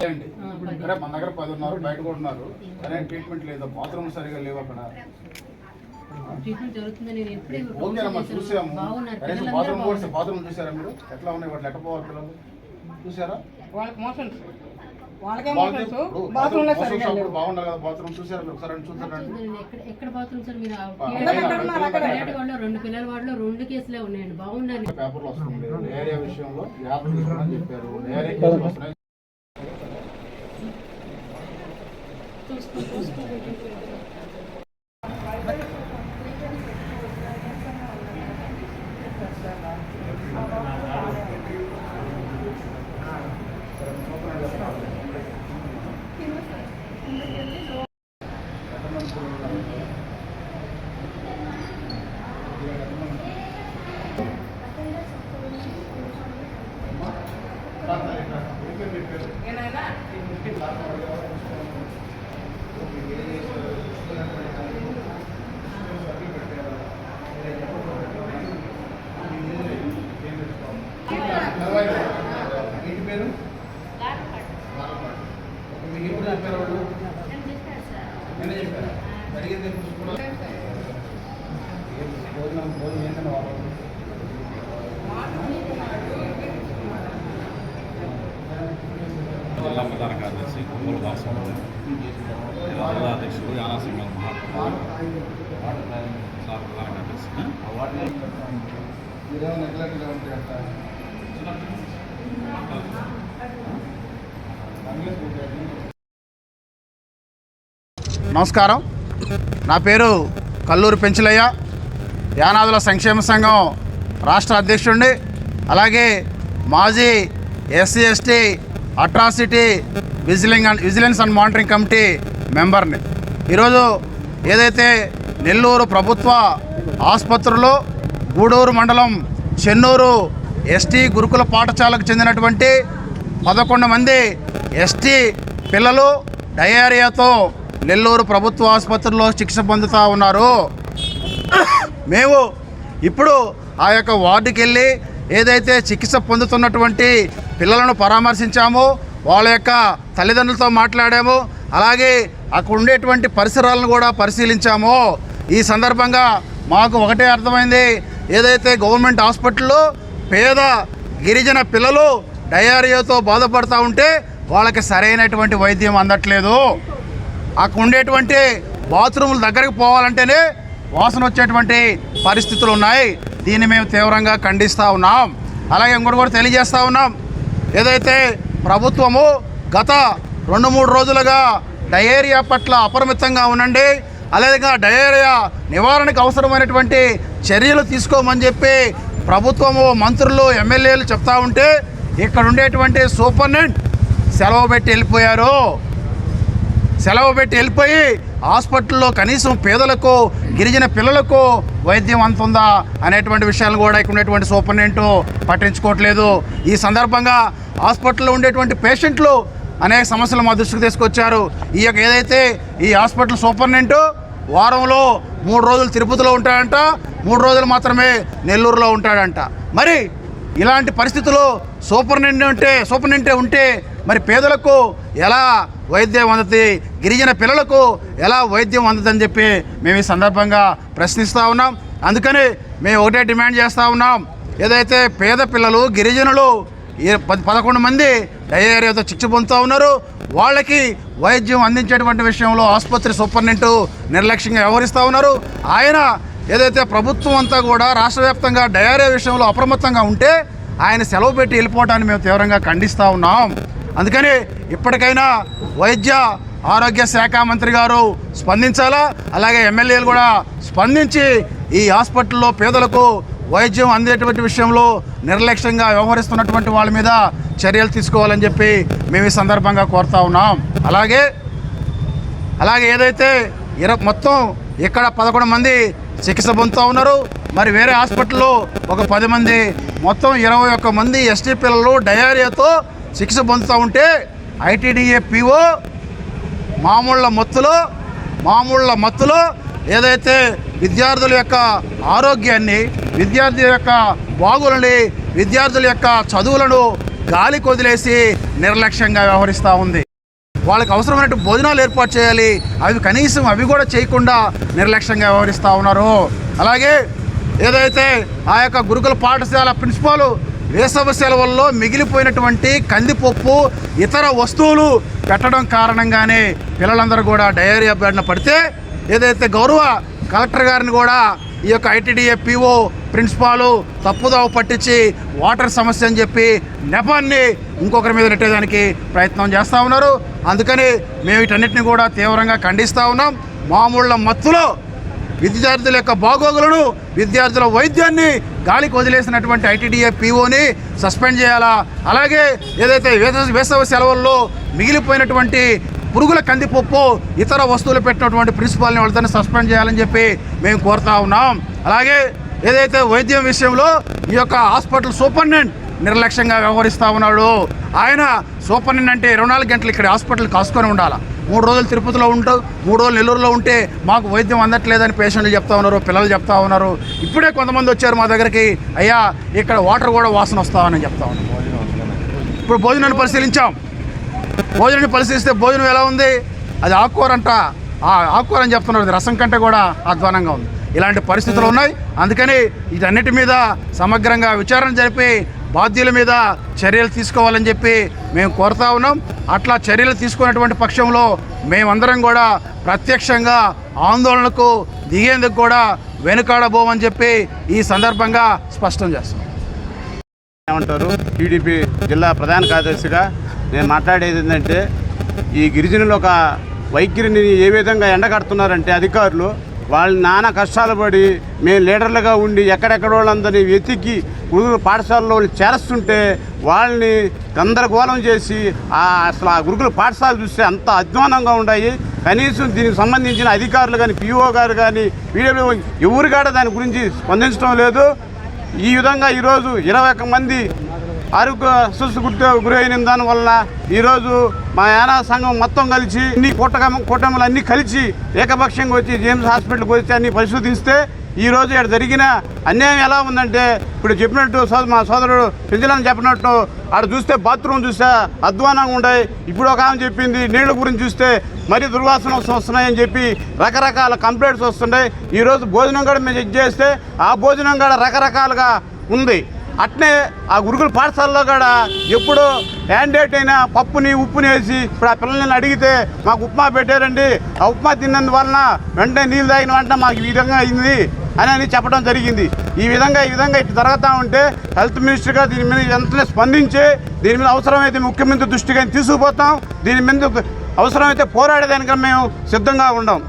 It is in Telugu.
చేయండి అరే మన దగ్గర పది ఉన్నారు బయట కూడా ఉన్నారు. సరైన ట్రీట్మెంట్ లేదు. బాత్రూమ్ సరిగా లేవు అక్కడ. ఓకేనమ్మా చూసాము. కనీసం బాత్రూమ్ కూడా. బాత్రూమ్ చూసారా మీరు? ఎట్లా ఉన్నాయి వాటి పోవాలి పిల్లలు? చూసారా? వాళ్ళకి మోషన్స్? రండి చూసారండి చూద్దాం, ఎక్కడ ఎక్కడ బాత్రూమ్ సార్? మీరు ఆ ఆ, పిల్లల వార్డులో రెండు పిల్లల వార్డులో రెండు కేసులే ఉన్నాయండి. బాగున్నాయి పేపర్లు వస్తుంది ఏరియా విషయంలో చెప్పారు. pense, నిన్న చెప్పారు అడిగింది ఎప్పుడు స్కూల్లో? ఏం భోజనం భోజనం ఏంటంటే వాళ్ళు జిల్లా ప్రధాన కార్యదర్శి కొమ్మూరు దాసరావు జిల్లా అధ్యక్షుడు యానా సింగల్ మహాత్మా జిల్లా ప్రధాన కార్యదర్శి మీరేమో నెగ్లెక్ట్గా ఉంటే అట్లా నమస్కారం. నా పేరు కల్లూరు పెంచులయ్య. యానాదుల సంక్షేమ సంఘం రాష్ట్ర అధ్యక్షుడిని. అలాగే మాజీ SC ST atrocity vigilance and vigilance and monitoring committee మెంబర్ని. ఈరోజు ఏదైతే నెల్లూరు ప్రభుత్వ ఆసుపత్రిలో గూడూరు మండలం చెన్నూరు ఎస్టీ గురుకుల పాఠశాలకు చెందినటువంటి పదకొండు మంది ఎస్టీ పిల్లలు డయేరియాతో నెల్లూరు ప్రభుత్వ ఆసుపత్రిలో చికిత్స పొందుతూ ఉన్నారు. మేము ఇప్పుడు ఆ యొక్క వార్డుకి వెళ్ళి ఏదైతే చికిత్స పొందుతున్నటువంటి పిల్లలను పరామర్శించామో వాళ్ళ యొక్క తల్లిదండ్రులతో మాట్లాడాము అలాగే అక్కడ ఉండేటువంటి పరిసరాలను కూడా పరిశీలించాము. ఈ సందర్భంగా మాకు ఒకటే అర్థమైంది ఏదైతే గవర్నమెంట్ హాస్పిటల్లో పేద గిరిజన పిల్లలు డయారియాతో బాధపడుతూ ఉంటే వాళ్ళకి సరైనటువంటి వైద్యం అందట్లేదు. అక్కడ ఉండేటువంటి బాత్రూముల దగ్గరకు పోవాలంటేనే వాసన వచ్చేటువంటి పరిస్థితులు ఉన్నాయి. దీన్ని మేము తీవ్రంగా ఖండిస్తూ ఉన్నాం. అలాగే ఇంకోటి కూడా తెలియజేస్తూ ఉన్నాం. ఏదైతే ప్రభుత్వము గత రెండు మూడు రోజులుగా డయేరియా పట్ల అపరిమితంగా ఉండండి అలాగే డయేరియా నివారణకు అవసరమైనటువంటి చర్యలు తీసుకోమని చెప్పి ప్రభుత్వము మంత్రులు ఎమ్మెల్యేలు చెప్తా ఉంటే ఇక్కడ ఉండేటువంటి సూపర్నెంట్ సెలవు పెట్టి వెళ్ళిపోయారు. సెలవు పెట్టి వెళ్ళిపోయి హాస్పిటల్లో కనీసం పేదలకు గిరిజన పిల్లలకు వైద్యం అందుతుందా అనేటువంటి విషయాలు కూడా ఇక్కడ ఉండేటువంటి సూపరింటెండెంట్ పట్టించుకోవట్లేదు. ఈ సందర్భంగా హాస్పిటల్లో ఉండేటువంటి పేషెంట్లు అనేక సమస్యలు మా దృష్టికి తీసుకొచ్చారు. ఈ యొక్క ఏదైతే ఈ హాస్పిటల్ సూపరింటెండెంట్ వారంలో మూడు రోజులు తిరుపతిలో ఉంటాడంట మూడు రోజులు మాత్రమే నెల్లూరులో ఉంటాడంట. మరి ఇలాంటి పరిస్థితుల్లో సూపరింటెండెంట్ ఉంటే సూపరింటెండెంట్ ఉంటే మరి పేదలకు ఎలా వైద్యం అందుతుంది గిరిజన పిల్లలకు ఎలా వైద్యం అందుతుందని చెప్పి మేము ఈ సందర్భంగా ప్రశ్నిస్తూ ఉన్నాం. అందుకని మేము ఒకటే డిమాండ్ చేస్తూ ఉన్నాం. ఏదైతే పేద పిల్లలు గిరిజనులు పది పదకొండు మంది డయేరియాతో చిచ్చు పొందుతూ ఉన్నారు వాళ్ళకి వైద్యం అందించేటువంటి విషయంలో ఆసుపత్రి సూపరింటెండెంట్ నిర్లక్ష్యంగా వ్యవహరిస్తూ ఉన్నారు. ఆయన ఏదైతే ప్రభుత్వం అంతా కూడా రాష్ట్ర వ్యాప్తంగా డయేరియా విషయంలో అప్రమత్తంగా ఉంటే ఆయన సెలవు పెట్టి వెళ్ళిపోవటాన్ని మేము తీవ్రంగా ఖండిస్తూ ఉన్నాం. అందుకని ఇప్పటికైనా వైద్య ఆరోగ్య శాఖ మంత్రి గారు స్పందించాలా? అలాగే ఎమ్మెల్యేలు కూడా స్పందించి ఈ హాస్పిటల్లో పేదలకు వైద్యం అందేటువంటి విషయంలో నిర్లక్ష్యంగా వ్యవహరిస్తున్నటువంటి వాళ్ళ మీద చర్యలు తీసుకోవాలని చెప్పి మేము ఈ సందర్భంగా కోరుతా ఉన్నాం. అలాగే అలాగే ఏదైతే ఇర మొత్తం ఇక్కడ పదకొండు మంది చికిత్స పొందుతూ ఉన్నారు మరి వేరే హాస్పిటల్లో ఒక పది మంది మొత్తం ఇరవై ఒక్క మంది ఎస్టీ పిల్లలు డయారియాతో శిక్ష పొందుతూ ఉంటే ఐటీడీఏ పిఓ మామూళ్ళ మత్తులో మామూళ్ళ మత్తులో ఏదైతే విద్యార్థుల యొక్క ఆరోగ్యాన్ని విద్యార్థుల యొక్క బాగులని విద్యార్థుల యొక్క చదువులను గాలి కొదిలేసి నిర్లక్ష్యంగా వ్యవహరిస్తూ ఉంది. వాళ్ళకి అవసరమైనట్టు భోజనాలు ఏర్పాటు చేయాలి. అవి కనీసం అవి కూడా చేయకుండా నిర్లక్ష్యంగా వ్యవహరిస్తూ ఉన్నారు. అలాగే ఏదైతే ఆ యొక్క గురుకుల పాఠశాల ప్రిన్సిపాల్ వేసవ సెలవుల్లో మిగిలిపోయినటువంటి కందిపప్పు ఇతర వస్తువులు పెట్టడం కారణంగానే పిల్లలందరూ కూడా డయేరియా బారిన పడితే ఏదైతే గౌరవ కలెక్టర్ గారిని కూడా ఈ యొక్క ఐటీడీఏ పీఓ ప్రిన్సిపాలు తప్పుదోవ పట్టించి వాటర్ సమస్య అని చెప్పి నెపాన్ని ఇంకొకరి మీద నెట్టేదానికి ప్రయత్నం చేస్తూ ఉన్నారు. అందుకని మేము వీటన్నిటిని కూడా తీవ్రంగా ఖండిస్తూ ఉన్నాం. మామూళ్ళ మత్తులో విద్యార్థుల యొక్క బాగోగులను విద్యార్థుల వైద్యాన్ని గాలికి వదిలేసినటువంటి ఐటీడీఏ పీఓని సస్పెండ్ చేయాలా? అలాగే ఏదైతే వేసవి వేసవి సెలవుల్లో మిగిలిపోయినటువంటి పురుగుల కందిపప్పు ఇతర వస్తువులు పెట్టినటువంటి ప్రిన్సిపాల్ని వాళ్ళతో సస్పెండ్ చేయాలని చెప్పి మేము కోరుతా ఉన్నాం. అలాగే ఏదైతే వైద్యం విషయంలో ఈ యొక్క హాస్పిటల్ సూపరింటెండెంట్ నిర్లక్ష్యంగా వ్యవహరిస్తూ ఉన్నాడు. ఆయన సూపరింటెండెంట్ అంటే ఇరవై నాలుగు గంటలు ఇక్కడ హాస్పిటల్ కాసుకొని ఉండాలి? మూడు రోజులు తిరుపతిలో ఉంటావు మూడు రోజులు నెల్లూరులో ఉంటే మాకు వైద్యం అందట్లేదని పేషెంట్లు చెప్తా ఉన్నారు పిల్లలు చెప్తా ఉన్నారు. ఇప్పుడే కొంతమంది వచ్చారు మా దగ్గరికి అయ్యా ఇక్కడ వాటర్ కూడా వాసన వస్తామని చెప్తా ఉన్నారు. ఇప్పుడు భోజనాన్ని పరిశీలించాం. భోజనాన్ని పరిశీలిస్తే భోజనం ఎలా ఉంది? అది ఆకుకూర అంట. ఆ ఆకుకూర అని చెప్తున్నారు రసం కంటే కూడా అధ్వానంగా ఉంది. ఇలాంటి పరిస్థితులు ఉన్నాయి. అందుకని వీటన్నిటి మీద సమగ్రంగా విచారణ జరిపి బాధ్యుల మీద చర్యలు తీసుకోవాలని చెప్పి మేము కోరుతా ఉన్నాం. అట్లా చర్యలు తీసుకున్నటువంటి పక్షంలో మేమందరం కూడా ప్రత్యక్షంగా ఆందోళనకు దిగేందుకు కూడా వెనుకాడబోమని చెప్పి ఈ సందర్భంగా స్పష్టం చేస్తాం. ఏమంటారు? టీడీపీ జిల్లా ప్రధాన కార్యదర్శిగా నేను మాట్లాడేది ఏంటంటే ఈ గిరిజనులు ఒక వైఖరిని ఏ విధంగా ఎండగడుతున్నారంటే అధికారులు వాళ్ళు నానా కష్టాలు పడి మేము లీడర్లుగా ఉండి ఎక్కడెక్కడ వాళ్ళందరినీ వెతికి గురుకుల పాఠశాలలో వాళ్ళు చేరుస్తుంటే వాళ్ళని గందరగోళం చేసి అసలు ఆ గురుకుల పాఠశాల చూస్తే అంత అధ్వానంగా ఉన్నాయి. కనీసం దీనికి సంబంధించిన అధికారులు కానీ పిఓ గారు కానీ వీడియో ఎవరు కూడా దాని గురించి స్పందించడం లేదు. ఈ విధంగా ఈరోజు ఇరవై ఒక్క మంది ఆరోగ్య అస్వస్థ గుర్తు గురైన దానివల్ల ఈరోజు మా యానా సంఘం మొత్తం కలిసి అన్ని కూటమి కూటములు అన్నీ కలిసి ఏకపక్షంగా వచ్చి జేమ్స్ హాస్పిటల్కి వచ్చి అన్ని పరిశోధిస్తే ఈ రోజు ఇక్కడ జరిగిన అన్యాయం ఎలా ఉందంటే ఇప్పుడు చెప్పినట్టు సోదరు మా సోదరుడు పెంచలని చెప్పినట్టు ఆడ చూస్తే బాత్రూమ్ చూస్తే అధ్వానంగా ఉండే ఇప్పుడు ఒక ఆమె చెప్పింది నీళ్ళ గురించి చూస్తే మరీ దుర్వాసన వస్తున్నాయని చెప్పి రకరకాల కంప్లైంట్స్ వస్తున్నాయి ఈరోజు భోజనం కూడా మేము చెక్ చేస్తే ఆ భోజనం కూడా రకరకాలుగా ఉంది. అట్నే ఆ గురుకుల పాఠశాలలో కూడా ఎప్పుడు హ్యాండేట్ అయినా పప్పుని ఉప్పుని వేసి ఇప్పుడు ఆ పిల్లల్ని అడిగితే మాకు ఉప్మా పెట్టారండి. ఆ ఉప్మా తిన్నందువలన వెంటనే నీళ్ళు తాగిన వెంటనే మాకు ఈ విధంగా అయింది అని అని చెప్పడం జరిగింది. ఈ విధంగా ఈ విధంగా ఇటు జరుగుతూ ఉంటే హెల్త్ మినిస్టర్గా దీని మీద వెంటనే స్పందించి దీని మీద అవసరమైతే ముఖ్యమంత్రి దృష్టిగా తీసుకుపోతాం. దీని మీద అవసరమైతే పోరాడేదానికి మేము సిద్ధంగా ఉండం.